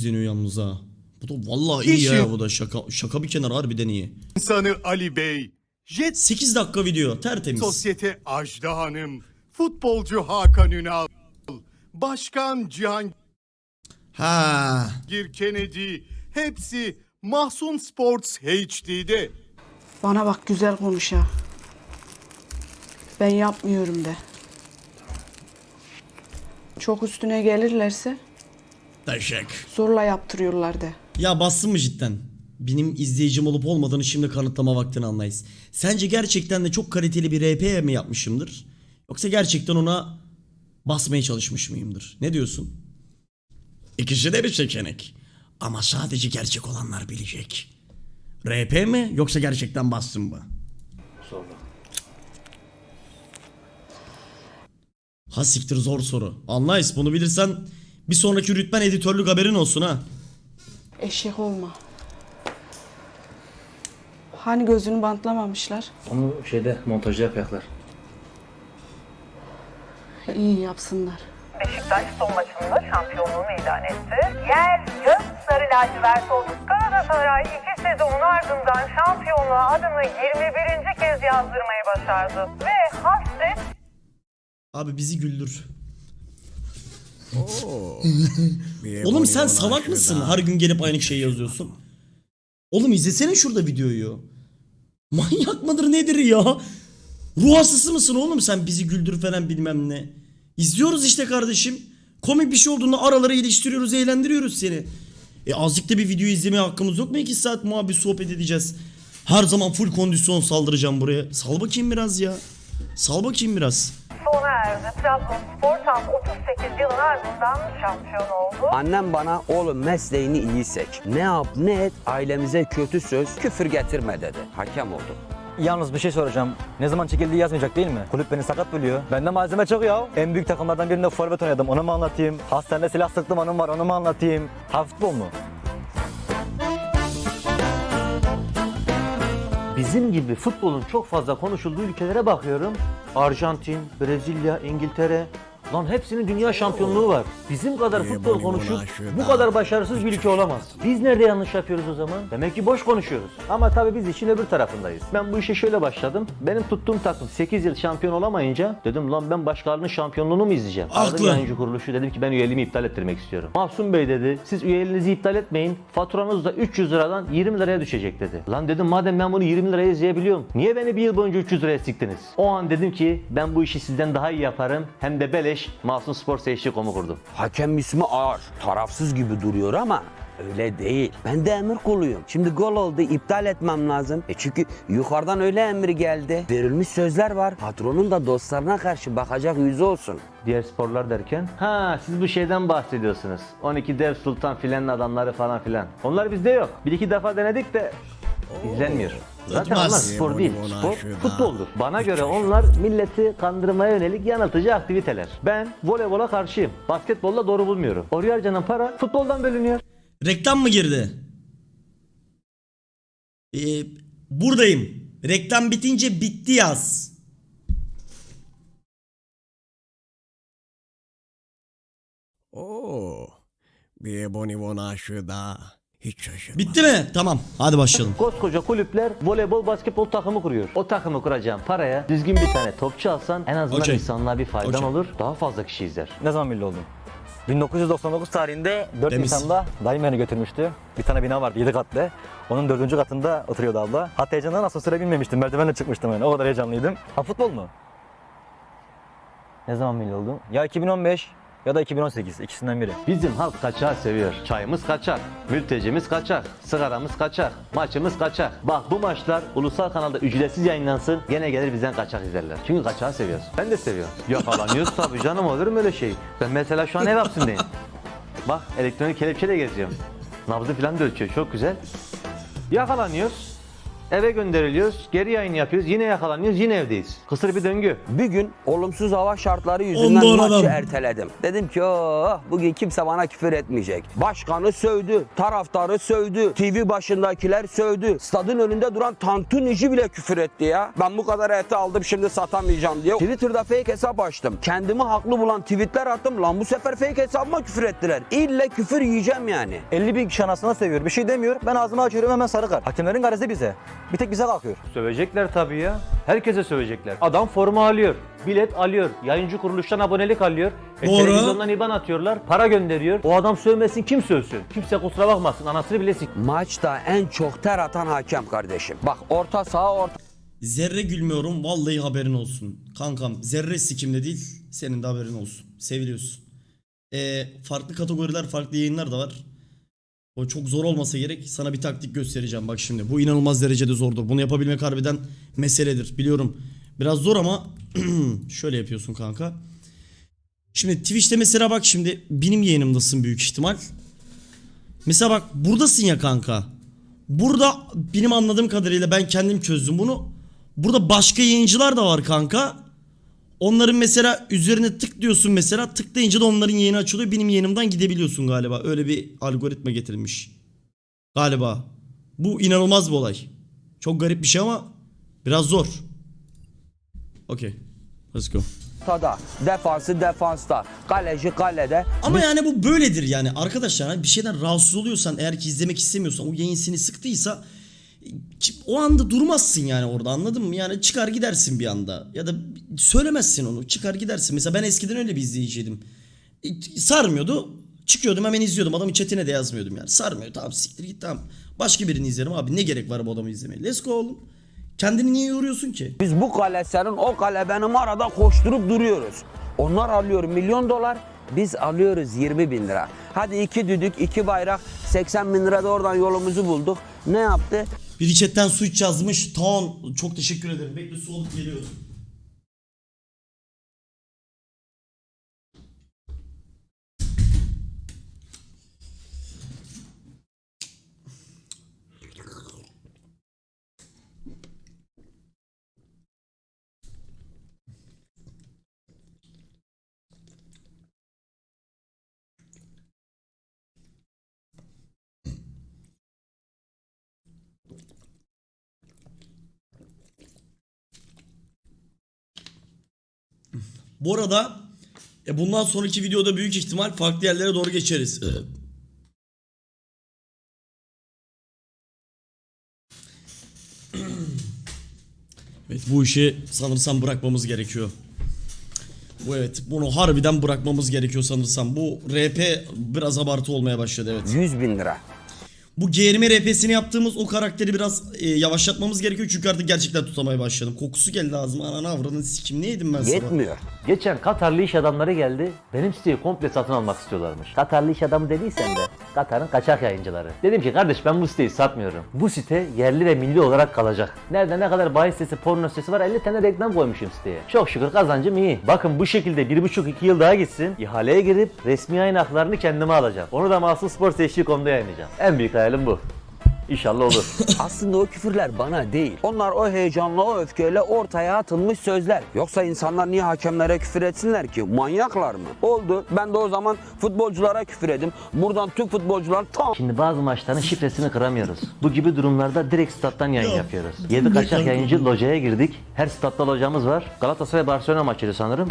izleniyor yalnız ha. Bu da vallahi iyi İşi- ya bu da şaka şaka bir kenar harbiden iyi. İnsanı Ali Bey, Jet 8 dakika video tertemiz. Sosyete Ajda Hanım, futbolcu Hakan Ünal, Başkan Cihangir Ha. Kennedy, hepsi Mahsun Sports HD'de. Bana bak güzel konuş ha. Ben yapmıyorum de. Çok üstüne gelirlerse Teşekkür. zorla yaptırıyorlar de. Ya bassın mı cidden? Benim izleyicim olup olmadığını şimdi kanıtlama vaktini anlayız. Sence gerçekten de çok kaliteli bir RP mi yapmışımdır? Yoksa gerçekten ona basmaya çalışmış mıyımdır? Ne diyorsun? İkisi de bir seçenek. Ama sadece gerçek olanlar bilecek. RP mi yoksa gerçekten bastın mı? Ha siktir zor soru. Anlayız bunu bilirsen bir sonraki rütben editörlük haberin olsun ha. Eşek olma. Hani gözünü bantlamamışlar? Onu şeyde montajda yapacaklar. İyi yapsınlar. Beşiktaş son maçında şampiyonluğunu ilan etti. Yer gök sarı lacivert oldu. Galatasaray iki sezonun ardından şampiyonluğa adını 21. kez yazdırmayı başardı. Ve hasret Abi bizi güldür. Oğlum sen salak mısın? Her gün gelip aynı şeyi yazıyorsun. Oğlum izlesene şurada videoyu. Manyak mıdır nedir ya? Ruh hastası mısın oğlum sen bizi güldür falan bilmem ne. İzliyoruz işte kardeşim. Komik bir şey olduğunda araları iliştiriyoruz, eğlendiriyoruz seni. E azıcık da bir video izlemeye hakkımız yok mu? 2 saat muhabbet sohbet edeceğiz. Her zaman full kondisyon saldıracağım buraya. Sal bakayım biraz ya. Sal bakayım biraz. Sona erdi. Trabzonspor tam 38 yılın ardından şampiyon oldu. Annem bana oğlum mesleğini iyi seç. Ne yap ne et ailemize kötü söz küfür getirme dedi. Hakem oldu. Yalnız bir şey soracağım. Ne zaman çekildiği yazmayacak değil mi? Kulüp beni sakat biliyor. Bende malzeme çok ya. En büyük takımlardan birinde forvet oynadım. Onu mu anlatayım? Hastanede silah sıktım anım var. Onu mu anlatayım? Ha futbol mu? Bizim gibi futbolun çok fazla konuşulduğu ülkelere bakıyorum. Arjantin, Brezilya, İngiltere. Lan hepsinin dünya şampiyonluğu var. Bizim kadar futbol konuşup bu kadar başarısız bir ülke olamaz. Biz nerede yanlış yapıyoruz o zaman? Demek ki boş konuşuyoruz. Ama tabii biz işin öbür tarafındayız. Ben bu işe şöyle başladım. Benim tuttuğum takım 8 yıl şampiyon olamayınca dedim lan ben başkalarının şampiyonluğunu mu izleyeceğim? Aradım yayıncı kuruluşu dedim ki ben üyeliğimi iptal ettirmek istiyorum. Mahsun Bey dedi siz üyeliğinizi iptal etmeyin. Faturanız da 300 liradan 20 liraya düşecek dedi. Lan dedim madem ben bunu 20 liraya izleyebiliyorum. Niye beni bir yıl boyunca 300 liraya siktiniz? O an dedim ki ben bu işi sizden daha iyi yaparım. Hem de beleş Mahsun Spor HD.com'u kurdum. Hakem ismi ağır, tarafsız gibi duruyor ama öyle değil. Ben de emir kuluyum. Şimdi gol oldu iptal etmem lazım. E çünkü yukarıdan öyle emir geldi. Verilmiş sözler var. Patronun da dostlarına karşı bakacak yüzü olsun. Diğer sporlar derken? Ha siz bu şeyden bahsediyorsunuz. 12 dev sultan filanın adamları falan filan. Onlar bizde yok. Bir iki defa denedik de izlenmiyor. Zaten Tutmaz. onlar spor değil. Spor futboldur. Bana göre onlar milleti kandırmaya yönelik yanıltıcı aktiviteler. Ben voleybola karşıyım. Basketbolla doğru bulmuyorum. Oraya harcanan para futboldan bölünüyor. Reklam mı girdi? Ee, buradayım. Reklam bitince bitti yaz. Oo, bir bonibon aşığı daha. Hiç şaşırma. Bitti mi? Tamam. Hadi başlayalım. Koskoca kulüpler voleybol basketbol takımı kuruyor. O takımı kuracağım paraya düzgün bir tane topçu alsan en azından Okey. insanlığa bir faydan Okey. olur. Daha fazla kişi izler. Ne zaman milli oldun? 1999 tarihinde 4 Temiz. Nisan'da dayım beni götürmüştü. Bir tane bina vardı 7 katlı. Onun 4. katında oturuyordu abla. Hatta heyecandan asansöre binmemiştim. Merdivenle çıkmıştım yani. O kadar heyecanlıydım. Ha futbol mu? Ne zaman milli oldun? Ya 2015 ya da 2018. ikisinden biri. Bizim halk kaçağı seviyor. Çayımız kaçak, mültecimiz kaçak, sigaramız kaçak, maçımız kaçak. Bak bu maçlar ulusal kanalda ücretsiz yayınlansın gene gelir bizden kaçak izlerler. Çünkü kaçağı seviyoruz. Ben de seviyorum. Yakalanıyoruz tabii canım olur mu öyle şey? Ben mesela şu an ev hapsindeyim. Bak elektronik kelepçeyle geziyorum. Nabzı falan da ölçüyor çok güzel. Yakalanıyoruz. Eve gönderiliyoruz. Geri yayın yapıyoruz. Yine yakalanıyoruz. Yine evdeyiz. Kısır bir döngü. Bir gün olumsuz hava şartları yüzünden Ondan maçı adam. erteledim. Dedim ki oh, bugün kimse bana küfür etmeyecek. Başkanı sövdü, taraftarı sövdü, TV başındakiler sövdü. Stadın önünde duran tantunici bile küfür etti ya. Ben bu kadar eti aldım şimdi satamayacağım diye. Twitter'da fake hesap açtım. Kendimi haklı bulan tweetler attım. Lan bu sefer fake hesabıma küfür ettiler. İlle küfür yiyeceğim yani. 50 bin kişi anasına seviyor. Bir şey demiyor. Ben ağzımı açıyorum hemen sarı kart. Hakemlerin garezi bize. Bir tek bize kalkıyor. Sövecekler tabii ya. Herkese sövecekler. Adam forma alıyor. Bilet alıyor. Yayıncı kuruluştan abonelik alıyor. E, Doğru. televizyondan IBAN atıyorlar. Para gönderiyor. O adam sövmesin kim sövsün? Kimse kusura bakmasın. Anasını bile sik. Maçta en çok ter atan hakem kardeşim. Bak orta saha orta Zerre gülmüyorum vallahi haberin olsun. Kankam zerre sikimde değil senin de haberin olsun. Seviliyorsun. Ee, farklı kategoriler farklı yayınlar da var. O çok zor olmasa gerek sana bir taktik göstereceğim bak şimdi. Bu inanılmaz derecede zordur. Bunu yapabilmek harbiden meseledir biliyorum. Biraz zor ama şöyle yapıyorsun kanka. Şimdi Twitch'te mesela bak şimdi benim yayınımdasın büyük ihtimal. Mesela bak buradasın ya kanka. Burada benim anladığım kadarıyla ben kendim çözdüm bunu. Burada başka yayıncılar da var kanka. Onların mesela üzerine tık diyorsun mesela tıklayınca da onların yayını açılıyor. Benim yayınımdan gidebiliyorsun galiba. Öyle bir algoritma getirilmiş. Galiba. Bu inanılmaz bir olay. Çok garip bir şey ama biraz zor. Okey. Let's go. ortada. Defansı defansta. Kaleci kalede. Ama yani bu böyledir yani arkadaşlar hani bir şeyden rahatsız oluyorsan eğer ki izlemek istemiyorsan o yayın seni sıktıysa o anda durmazsın yani orada anladın mı? Yani çıkar gidersin bir anda ya da söylemezsin onu çıkar gidersin. Mesela ben eskiden öyle bir izleyiciydim. E, Sarmıyordu çıkıyordum hemen izliyordum adamın chatine de yazmıyordum yani sarmıyor tamam siktir git tamam. Başka birini izlerim abi ne gerek var bu adamı izlemeye let's go oğlum. Kendini niye yoruyorsun ki? Biz bu kale senin o kale benim arada koşturup duruyoruz. Onlar alıyor milyon dolar. Biz alıyoruz 20 bin lira. Hadi iki düdük, iki bayrak, 80 bin lira da oradan yolumuzu bulduk. Ne yaptı? Biri chatten su iç yazmış. Tamam çok teşekkür ederim. Bekle su alıp geliyorum. Bu arada e, bundan sonraki videoda büyük ihtimal farklı yerlere doğru geçeriz. Evet bu işi sanırsam bırakmamız gerekiyor. Bu evet bunu harbiden bırakmamız gerekiyor sanırsam. Bu RP biraz abartı olmaya başladı evet. 100 bin lira. Bu GRM RP'sini yaptığımız o karakteri biraz e, yavaşlatmamız gerekiyor çünkü artık gerçekten tutamaya başladım. Kokusu geldi ağzıma. Ananı avradını sikim ne yedim ben sabah? Yetmiyor. Geçen Katarlı iş adamları geldi. Benim siteyi komple satın almak istiyorlarmış. Katarlı iş adamı dediysen de Katar'ın kaçak yayıncıları. Dedim ki kardeş ben bu siteyi satmıyorum. Bu site yerli ve milli olarak kalacak. Nerede ne kadar bahis sitesi, porno sitesi var 50 tane reklam koymuşum siteye. Çok şükür kazancım iyi. Bakın bu şekilde 1,5-2 yıl daha gitsin. İhaleye girip resmi yayın haklarını kendime alacağım. Onu da Mahsun Spor yayınlayacağım. En büyük hayalim bu. İnşallah olur. Aslında o küfürler bana değil. Onlar o heyecanla, o öfkeyle ortaya atılmış sözler. Yoksa insanlar niye hakemlere küfür etsinler ki? Manyaklar mı? Oldu. Ben de o zaman futbolculara küfür edim. Buradan tüm futbolcular tam Şimdi bazı maçların şifresini kıramıyoruz. Bu gibi durumlarda direkt stat'tan yayın Ya, yapıyoruz. bu 7 ne kaçak yayıncı locaya girdik. Her statta locamız var. Galatasaray Barcelona maçıydı sanırım.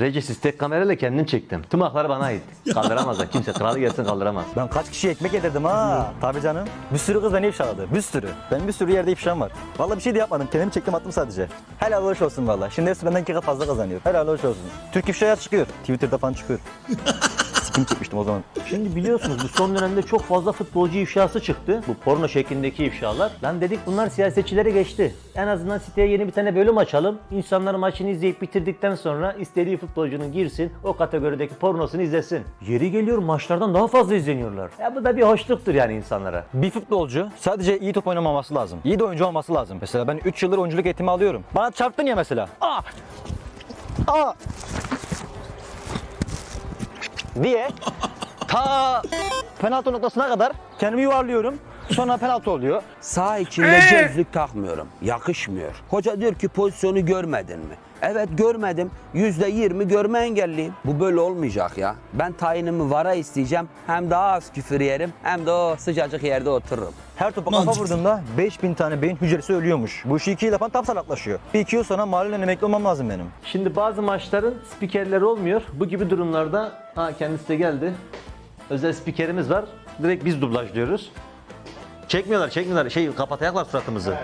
Regis tek kamerayla kendin çektim. Tüm haklar bana ait. Kaldıramazlar. Kimse kralı gelsin kaldıramaz. Ben kaç kişi ekmek yedirdim ha. Tabii canım. Bir sürü kız beni ifşaladı. Bir sürü. Benim bir sürü yerde ifşam var. Vallahi bir şey de yapmadım. Kendimi çektim attım sadece. Helal hoş olsun valla. Şimdi hepsi benden iki kat fazla kazanıyor. Helal hoş olsun. Türk ifşaya çıkıyor. Twitter'da falan çıkıyor. Sikim çekmiştim o zaman. Şimdi biliyorsunuz bu son dönemde çok fazla futbolcu ifşası çıktı. Bu porno şeklindeki ifşalar. Lan dedik bunlar siyasetçilere geçti. En azından siteye yeni bir tane bölüm açalım. İnsanlar maçını izleyip bitirdikten sonra istediği futbolcunun girsin o kategorideki pornosunu izlesin. Yeri geliyor maçlardan daha fazla izleniyorlar. Ya bu da bir hoşluktur yani insanlara. Bir futbolcu sadece iyi top oynamaması lazım. İyi de oyuncu olması lazım. Mesela ben 3 yıldır oyunculuk eğitimi alıyorum. Bana çarptın ya mesela. Aa! Aa! Diye ta penaltı noktasına kadar kendimi yuvarlıyorum. Sonra penaltı oluyor. Sağ içinde gözlük takmıyorum. Yakışmıyor. Hoca diyor ki pozisyonu görmedin mi? Evet görmedim. Yüzde yirmi görme engelliyim. Bu böyle olmayacak ya. Ben tayinimi vara isteyeceğim. Hem daha az küfür yerim hem de o sıcacık yerde otururum. Her topa kafa Mantıklı. vurduğumda 5000 tane beyin hücresi ölüyormuş. Bu işi iki yıl yapan tam salaklaşıyor. Bir iki yıl sonra mahallenin emekli olmam lazım benim. Şimdi bazı maçların spikerleri olmuyor. Bu gibi durumlarda ha kendisi de geldi. Özel spikerimiz var. Direkt biz dublajlıyoruz. Çekmiyorlar, çekmiyorlar. Şey kapatayaklar suratımızı.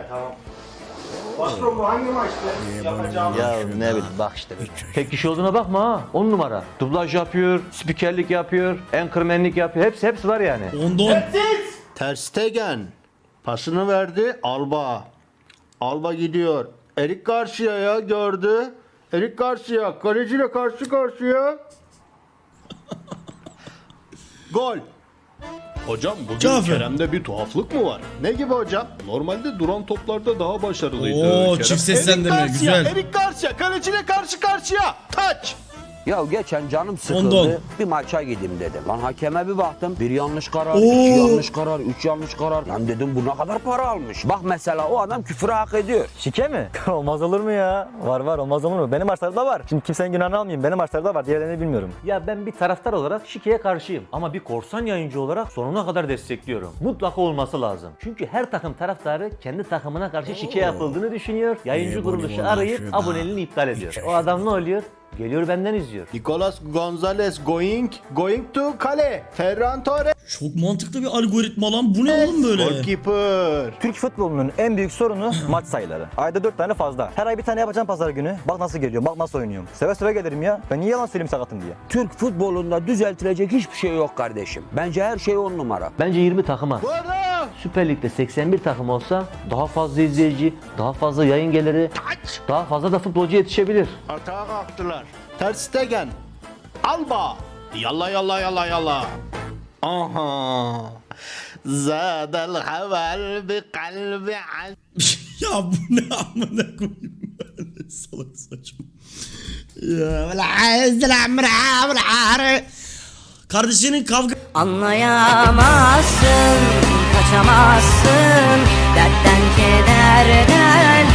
Ya ne bileyim bak işte. Tek kişi olduğuna bakma ha. 10 numara. Dublaj yapıyor, spikerlik yapıyor, anchormanlik yapıyor. Hepsi hepsi var yani. Ondan Ter Stegen pasını verdi Alba. Alba gidiyor. Erik Garcia'ya gördü. Erik Garcia kaleciyle karşı karşıya. Gol. Hocam bugün Cafer. Kerem'de bir tuhaflık mı var? Ne gibi hocam? Normalde duran toplarda daha başarılıydı. Oo Kerem. çift seslendirme Erik Garcia, güzel. Erik Garcia kaleciyle karşı karşıya. Taç. Ya geçen canım sıkıldı. Ondan. Bir maça gideyim dedim. Lan hakeme bir baktım. Bir yanlış karar, Oo. iki yanlış karar, üç yanlış karar. Lan dedim bu ne kadar para almış. Bak mesela o adam küfürü hak ediyor. Şike mi? olmaz olur mu ya? Var var olmaz olur mu? Benim maçlarda var. Şimdi kimsenin günahını almayayım. Benim maçlarda var. Diğerlerini bilmiyorum. Ya ben bir taraftar olarak şikeye karşıyım. Ama bir korsan yayıncı olarak sonuna kadar destekliyorum. Mutlaka olması lazım. Çünkü her takım taraftarı kendi takımına karşı şike yapıldığını düşünüyor. Yayıncı kuruluşu arayıp aboneliğini iptal ediyor. O adam ne oluyor? Geliyor benden izliyor. Nicolas Gonzalez going going to kale. Ferran Torres Çok mantıklı bir algoritma lan. Bu ne oğlum böyle? goalkeeper. Türk futbolunun en büyük sorunu maç sayıları. Ayda 4 tane fazla. Her ay bir tane yapacağım pazar günü. Bak nasıl geliyor, bak nasıl oynuyorum. Seve seve gelirim ya. Ben niye yalan söyleyeyim sakatım diye. Türk futbolunda düzeltilecek hiçbir şey yok kardeşim. Bence her şey on numara. Bence 20 takıma. Bu arada Süper Lig'de 81 takım olsa daha fazla izleyici, daha fazla yayın geliri, daha fazla da futbolcu yetişebilir. Hata kalktılar. Ter Stegen. Alba. Yalla yalla yalla yalla. Aha. Zadal haval bi kalbi an. ya bu ne amına koyayım ben salak saçma. Kardeşinin kavga Anlayamazsın, kaçamazsın Dertten kederden